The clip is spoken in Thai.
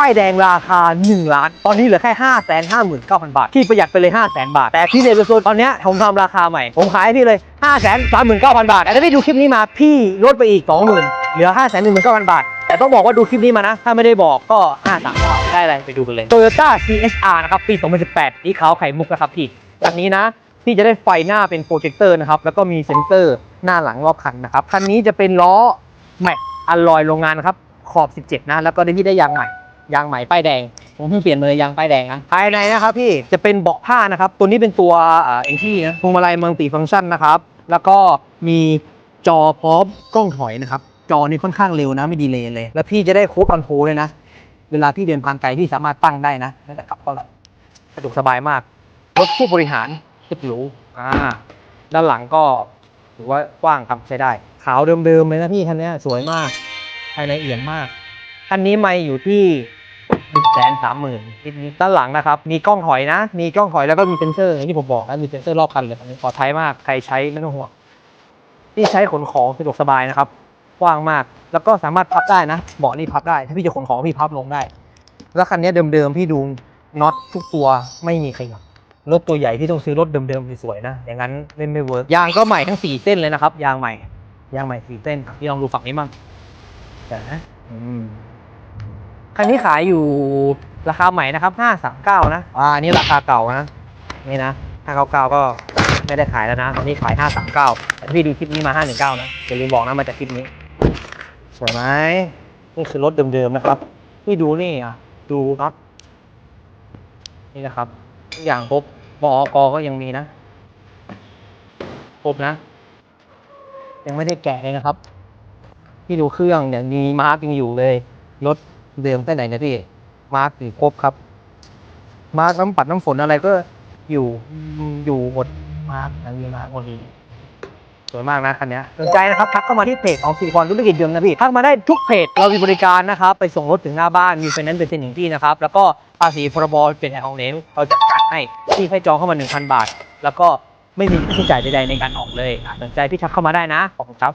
ป้ายแดงราคา 1 ล้าน ตอนนี้เหลือแค่ 5 5 9 0 0 0 บาท ที่ประหยัดไปเลย 5 0 0 0 0 0บาท แต่ที่เนเวอร์โซนตอนนี้ผมทำราคาใหม่ ผมขายให้พี่เลย 5 3 9 0 0 0 บาท แต่ถ้าพี่ดูคลิปนี้มาพี่ลดไปอีก 20,000 เหลือ 5 1 9 0 0 0 บาท แต่ต้องบอกว่าดูคลิปนี้มานะ ถ้าไม่ได้บอกก็ 5 3 9ได้อะไรไปดูกันเลย Toyota CSR นะครับปี 2018สีขาวไข่มุกนะครับพี่คันนี้นะพี่จะได้ไฟหน้าเป็นโปรเจคเตอร์นะครับแล้วก็มีเซ็นเซอร์หน้าหลังรอบคันนะครับคันนี้จะเป็นล้อแม็กอลลอยโรงงานนะครับขอบ 17 นะ แล้วก็ได้พี่ได้ยางใหม่ ยางใหม่ป้ายแดง ผมเพิ่งเปลี่ยนมาเลยยางป้ายแดงนะภายในนะครับพี่จะเป็นเบาะผ้านะครับ ตัวนี้เป็นตัวเอ็นที่นะพวงมาลัยมัลติฟังก์ชันนะครับ แล้วก็มีจอพร้อมกล้องถอยนะครับ จอนี่ค่อนข้างเร็วนะไม่ดีเลยเลย แล้วพี่จะได้โค้ดคอนโทรเลยนะ เวลาพี่เดินทางไกลพี่สามารถตั้งได้นะแล้วจะกลับก็สะดวกสบายมากรถผู้บริหารสุดหรูอ่าด้านหลังก็ถือว่ากว้างครับใช้ได้ ขาวเดิมๆเลยนะพี่คันนี้สวยมากภายในเอี่ยมมากคันนี้ไม่อยู่ที่ แสนสามหมื่นด้านหลังนะครับ มีกล้องถอยนะ มีกล้องถอยแล้วก็มีเซนเซอร์ที่ผมบอกนะมีเซนเซอร์รอบคันเลยอันนี้ปลอดภัยมากใครใช้ไม่ต้องห่วงที่ใช้ขนของสะดวกสบายนะครับกว้างมาก แล้วก็สามารถพับได้นะเบาะนี่พับได้ ถ้าพี่จะขนของพี่พับลงได้ แล้วคันนี้เดิมๆพี่ดูน็อตทุกตัวไม่มีขยับรถตัวใหญ่ที่ต้องซื้อรถเดิมๆสวยๆนะ อย่างนั้นเล่นไม่เวิร์กยางก็ใหม่ทั้งสี่เส้นเลยนะครับ ยางใหม่ ยางใหม่สี่เส้น พี่ลองดูฝั่งนี้มั่งเดี๋ยวนะ อืม คันนี้ขายอยู่ราคาใหม่นะครับห้าสามเก้านะอ่าอันนี่ราคาเก่านะนี่นะห้าเก้าเก้าก็ไม่ได้ขายแล้วนะอันนี้ขายห้าสามเก้าแต่พี่ดูคลิปนี้มาห้าหนึ่งเก้านะอย่าลืมบอกนะมาจากคลิปนี้ สวยไหมนี่คือรถเดิมๆนะครับพี่ดูนี่อะดูน็อตนี่นะครับทุกอย่างครบมอกก็ยังมีนะครบนะ ยังไม่ได้แกะเลยนะครับพี่ดูเครื่องเนี่ยมีมาร์กยังอยู่เลย รถ เดิมแต่ไหนนะพี่ มาร์กอยู่ครบครับ มาร์กน้ำปัดน้ำฝนอะไรก็อยู่อยู่หมดมาร์กมีมาร์กหมดเลยสวยมากนะคันเนี้ยสนใจนะครับทักเข้ามาที่เพจของสิริพรธุรกิจเดิมนะพี่ทักมาได้ทุกเพจเรามีบริการนะครับ ไปส่งรถถึงหน้าบ้านมีไฟแนนซ์เป็นเซ็นถึงที่นะครับ แล้วก็ภาษีพรบเป็นแอร์ของเนมเราจะจัดให้ที่ให้จองเข้ามา 1,000 บาท แล้วก็ไม่มีค่าใช้จ่ายใดๆในการออกเลยอะสนใจพี่ทักเข้ามาได้นะขอบคุณครับ